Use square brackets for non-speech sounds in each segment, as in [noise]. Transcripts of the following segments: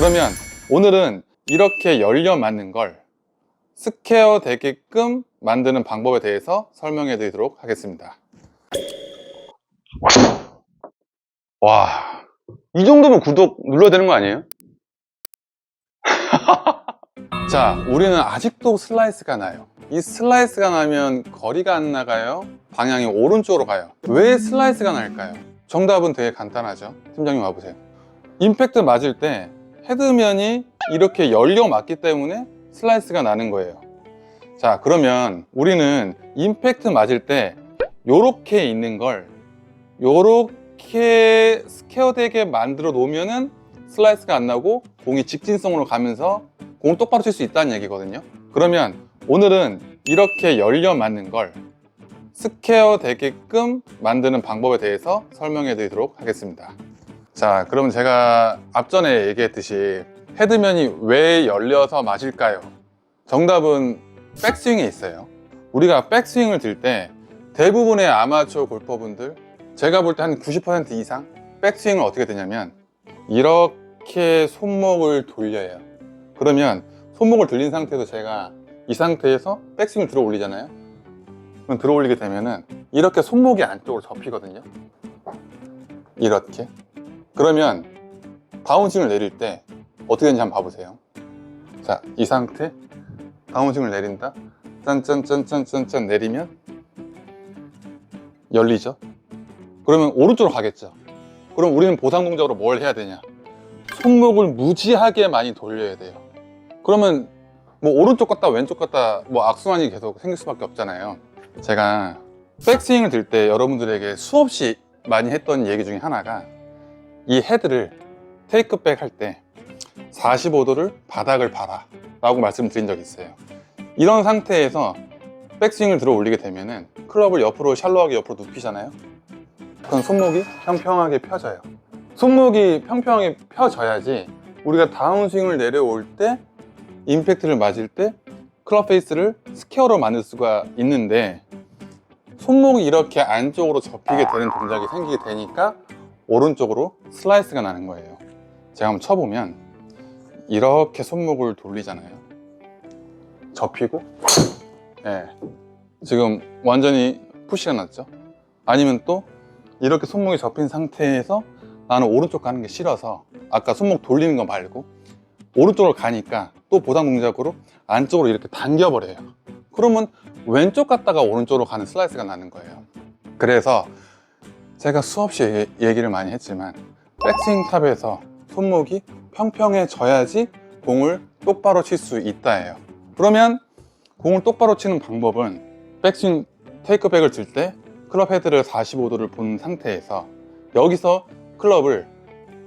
그러면 오늘은 이렇게 열려 맞는 걸 스퀘어 되게끔 만드는 방법에 대해서 설명해 드리도록 하겠습니다. 와, 이 정도면 구독 눌러야 되는 거 아니에요? [laughs] 자, 우리는 아직도 슬라이스가 나요. 이 슬라이스가 나면 거리가 안 나가요? 방향이 오른쪽으로 가요. 왜 슬라이스가 날까요? 정답은 되게 간단하죠. 팀장님 와보세요. 임팩트 맞을 때 헤드면이 이렇게 열려 맞기 때문에 슬라이스가 나는 거예요. 자, 그러면 우리는 임팩트 맞을 때 요렇게 있는 걸 요렇게 스퀘어 되게 만들어 놓으면은 슬라이스가 안 나고 공이 직진성으로 가면서 공을 똑바로 칠 수 있다는 얘기거든요. 그러면 오늘은 이렇게 열려 맞는 걸 스퀘어 되게끔 만드는 방법에 대해서 설명해 드리도록 하겠습니다. 자, 그럼 제가 앞전에 얘기했듯이 헤드면이 왜 열려서 맞을까요? 정답은 백스윙에 있어요. 우리가 백스윙을 들 때 대부분의 아마추어 골퍼분들 제가 볼 때 한 90% 이상 백스윙을 어떻게 되냐면 이렇게 손목을 돌려요. 그러면 손목을 들린 상태에서 제가 이 상태에서 백스윙을 들어 올리잖아요. 그럼 들어 올리게 되면은 이렇게 손목이 안쪽으로 접히거든요. 이렇게. 그러면 다운스윙을 내릴 때 어떻게 되는지 한번 봐보세요. 자, 이 상태. 다운스윙을 내린다. 짠짠짠짠짠짠 내리면 열리죠. 그러면 오른쪽으로 가겠죠. 그럼 우리는 보상 동작으로 뭘 해야 되냐? 손목을 무지하게 많이 돌려야 돼요. 그러면 뭐 오른쪽 갔다 왼쪽 갔다 뭐 악순환이 계속 생길 수밖에 없잖아요. 제가 백스윙을 들 때 여러분들에게 수없이 많이 했던 얘기 중에 하나가 이 헤드를 테이크백 할 때 45도를 바닥을 봐라 라고 말씀드린 적이 있어요. 이런 상태에서 백스윙을 들어 올리게 되면은 클럽을 옆으로 샬로하게 옆으로 눕히잖아요. 그럼 손목이 평평하게 펴져요. 손목이 평평하게 펴져야지 우리가 다운스윙을 내려올 때 임팩트를 맞을 때 클럽 페이스를 스퀘어로 만들 수가 있는데 손목이 이렇게 안쪽으로 접히게 되는 동작이 생기게 되니까 오른쪽으로 슬라이스가 나는 거예요. 제가 한번 쳐보면 이렇게 손목을 돌리잖아요. 접히고 예. 지금 완전히 푸시가 났죠. 아니면 또 이렇게 손목이 접힌 상태에서 나는 오른쪽 가는 게 싫어서 아까 손목 돌리는 거 말고 오른쪽으로 가니까 또 보상 동작으로 안쪽으로 이렇게 당겨버려요. 그러면 왼쪽 갔다가 오른쪽으로 가는 슬라이스가 나는 거예요. 그래서 제가 수없이 얘기- 얘기를 많이 했지만 백스윙 탑에서 손목이 평평해져야지 공을 똑바로 칠 수 있다예요. 그러면 공을 똑바로 치는 방법은 백스윙 테이크백을 칠때 클럽 헤드를 45도를 본 상태에서 여기서 클럽을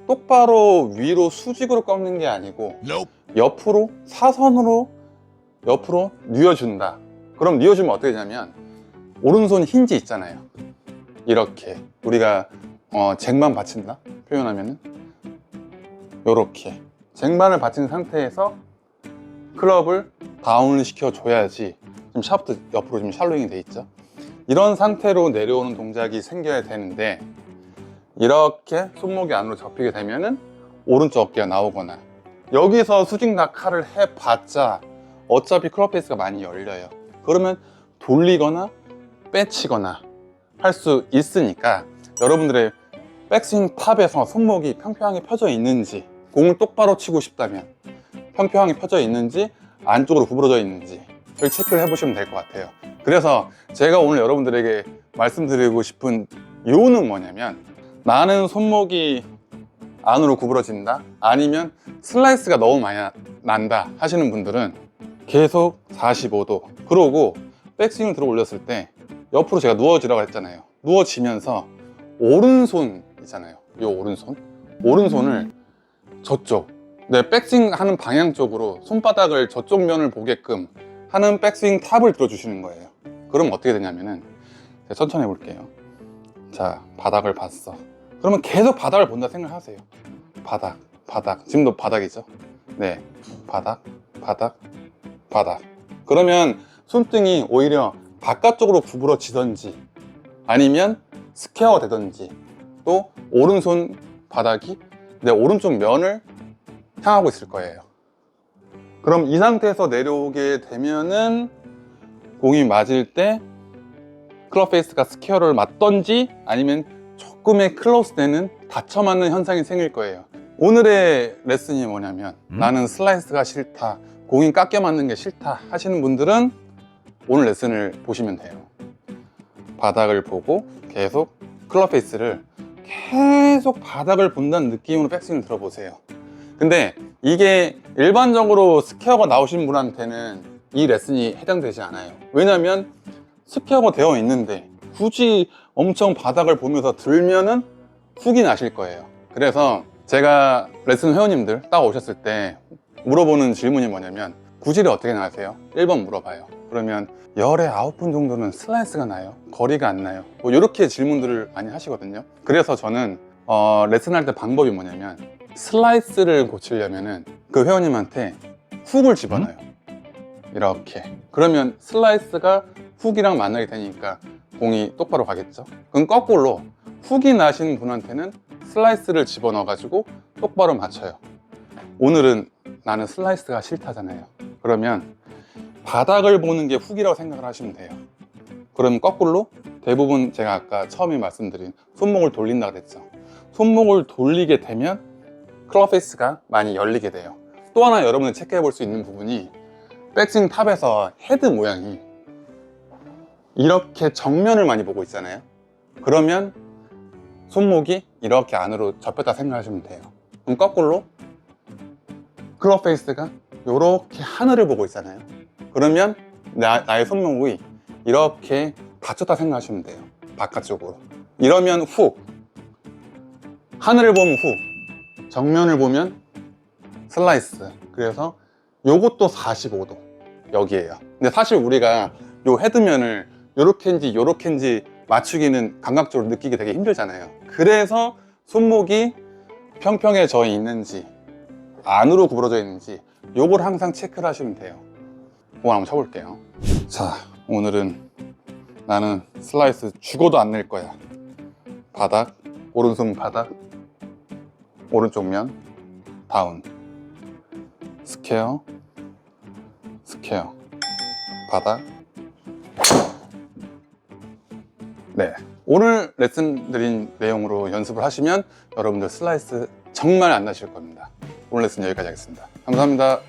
똑바로 위로 수직으로 꺾는 게 아니고 옆으로 사선으로 옆으로 뉘어준다. 그럼 뉘어주면 어떻게 되냐면 오른손 힌지 있잖아요. 이렇게 우리가 어, 잭만 받친다 표현하면은 이렇게 잭만을 받친 상태에서 클럽을 다운을 시켜 줘야지 지금 샤프트 옆으로 지금 샬로잉이 돼 있죠. 이런 상태로 내려오는 동작이 생겨야 되는데 이렇게 손목이 안으로 접히게 되면은 오른쪽 어깨가 나오거나 여기서 수직 낙하를 해봤자 어차피 클럽 페이스가 많이 열려요. 그러면 돌리거나 빼치거나 할 수 있으니까 여러분들의 백스윙 탑에서 손목이 평평하게 펴져 있는지 공을 똑바로 치고 싶다면 평평하게 펴져 있는지 안쪽으로 구부러져 있는지 를 체크를 해보시면 될 것 같아요. 그래서 제가 오늘 여러분들에게 말씀드리고 싶은 요는 뭐냐면 나는 손목이 안으로 구부러진다 아니면 슬라이스가 너무 많이 나- 난다 하시는 분들은 계속 45도 그러고 백스윙을 들어 올렸을 때 옆으로 제가 누워지라고 했잖아요. 누워지면서 오른손 있잖아요. 이 오른손. 오른손을 저쪽 내 백스윙 하는 방향 쪽으로 손바닥을 저쪽 면을 보게끔 하는 백스윙 탑을 들어주시는 거예요. 그럼 어떻게 되냐면은 천천히 해볼게요. 자 바닥을 봤어. 그러면 계속 바닥을 본다 생각하세요. 바닥 바닥. 지금도 바닥이죠? 네. 바닥 바닥 바닥. 그러면 손등이 오히려 바깥쪽으로 구부러지던지 아니면 스퀘어 되던지 또 오른손 바닥이 내 오른쪽 면을 향하고 있을 거예요. 그럼 이 상태에서 내려오게 되면은 공이 맞을 때 클럽 페이스가 스퀘어를 맞던지 아니면 조금의 클로스 되는 닫혀 맞는 현상이 생길 거예요. 오늘의 레슨이 뭐냐면 음? 나는 슬라이스가 싫다, 공이 깎여 맞는 게 싫다 하시는 분들은 오늘 레슨을 보시면 돼요. 바닥을 보고 계속 클럽 페이스를 계속 바닥을 본다는 느낌으로 백스윙을 들어보세요. 근데 이게 일반적으로 스퀘어가 나오신 분한테는 이 레슨이 해당되지 않아요. 왜냐면 스퀘어가 되어 있는데 굳이 엄청 바닥을 보면서 들면은 훅이 나실 거예요. 그래서 제가 레슨 회원님들 딱 오셨을 때 물어보는 질문이 뭐냐면 구질이 어떻게 나세요? 1번 물어봐요. 그러면 열에 9분 정도는 슬라이스가 나요? 거리가 안 나요? 뭐 이렇게 질문들을 많이 하시거든요. 그래서 저는 어, 레슨할 때 방법이 뭐냐면 슬라이스를 고치려면 은 그 회원님한테 훅을 집어넣어요. 이렇게. 그러면 슬라이스가 훅이랑 만나게 되니까 공이 똑바로 가겠죠. 그럼 거꾸로 훅이 나신 분한테는 슬라이스를 집어넣어 가지고 똑바로 맞춰요. 오늘은 나는 슬라이스가 싫다잖아요. 그러면 바닥을 보는 게 훅이라고 생각을 하시면 돼요. 그럼 거꾸로 대부분 제가 아까 처음에 말씀드린 손목을 돌린다고 그랬죠. 손목을 돌리게 되면 클럽 페이스가 많이 열리게 돼요. 또 하나 여러분이 체크해 볼 수 있는 부분이 백스윙 탑에서 헤드 모양이 이렇게 정면을 많이 보고 있잖아요. 그러면 손목이 이렇게 안으로 접혔다 생각하시면 돼요. 그럼 거꾸로 클럽 페이스가 이렇게 하늘을 보고 있잖아요. 그러면 나, 나의 손목이 이렇게 닫혔다 생각하시면 돼요. 바깥쪽으로. 이러면 훅. 하늘을 보면 훅. 정면을 보면 슬라이스. 그래서 요것도 45도. 여기에요. 근데 사실 우리가 요 헤드면을 요렇게인지 요렇게인지 맞추기는 감각적으로 느끼기 되게 힘들잖아요. 그래서 손목이 평평해져 있는지 안으로 구부러져 있는지 요걸 항상 체크를 하시면 돼요. 그거 한번 쳐볼게요. 자, 오늘은 나는 슬라이스 죽어도 안 낼 거야. 바닥, 오른손 바닥, 오른쪽 면, 다운, 스퀘어, 스퀘어, 바닥. 네. 오늘 레슨 드린 내용으로 연습을 하시면 여러분들 슬라이스 정말 안 나실 겁니다. 오늘 레슨 여기까지 하겠습니다. 감사합니다.